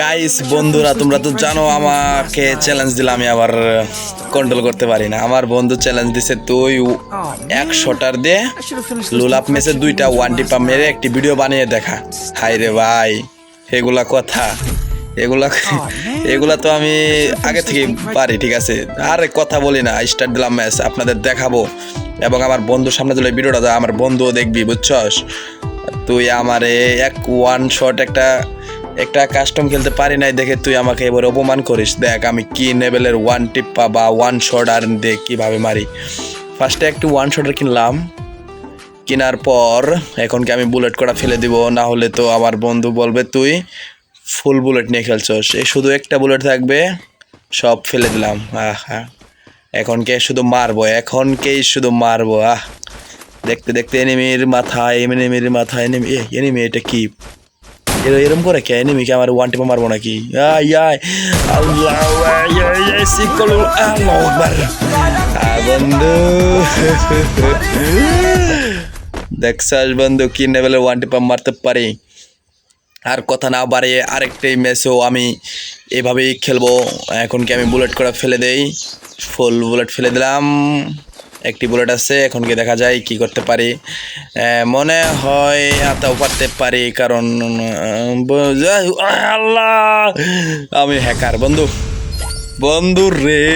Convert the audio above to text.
Guys বন্ধুরা, তোমরা তো জানো আমাকে চ্যালেঞ্জ দিলে আমি আবার কন্ট্রোল করতে পারি না। আমার বন্ধু চ্যালেঞ্জ দিছে, তুই একশোটার দিয়ে লুলাপ মেসে দুইটা ওয়ান টিপা মেরে একটি ভিডিও বানিয়ে দেখা। হাই রে ভাই, এগুলা কথা। এগুলা এগুলা তো আমি আগে থেকে পারি, ঠিক আছে? আরে কথা বলি না স্টার্ট দিলাম ম্যাচ আপনাদের দেখাবো। এবং আমার বন্ধুর সামনে দিলে ভিডিওটা আমার বন্ধুও দেখবি, বুঝছস? তুই আমারে এক ওয়ান শট একটা একটা কাস্টম খেলতে পারি নাই দেখে তুই আমাকে এবার অপমান করিস। দেখ, আমি কি লেভেলের ওয়ান টিপ্পা বা ওয়ান শট আর দেখ কীভাবে মারি। ফার্স্টে একটু ওয়ান শটার কিনলাম। কেনার পর এখন কি আমি বুলেট করা ফেলে দিব? না হলে তো আমার বন্ধু বলবে, তুই ফুল বুলেট নিয়ে খেলছস। এই শুধু একটা বুলেট থাকবে, সব ফেলে দিলাম। আহ হ্যাঁ এখন কে শুধু মারবো? এখন কেই শুধু মারবো? আহ। দেখতে দেখতে এনিমির মাথায় এনিমির মাথায় এনিমি এনিমি এটা কি? এর- এরম করে কে? এনিমিকে আমার ওয়ান টিপে মারবো নাকি? বন্ধু। দেখছাস বন্ধু, কি লেভেলের ওয়ান টিপা মারতে পারি? আর কথা না বাড়িয়ে আরেকটি ম্যাচও আমি এভাবেই খেলব। এখন কি আমি বুলেট করে ফেলে দেই? ফুল বুলেট ফেলে দিলাম। একটি বুলেট আছে, এখন কি দেখা যায় কি করতে পারি। মনে হয় আতাও পারতে পারি, কারণ আল্লাহ! আমি হ্যাকার বন্ধু। বন্ধু রে!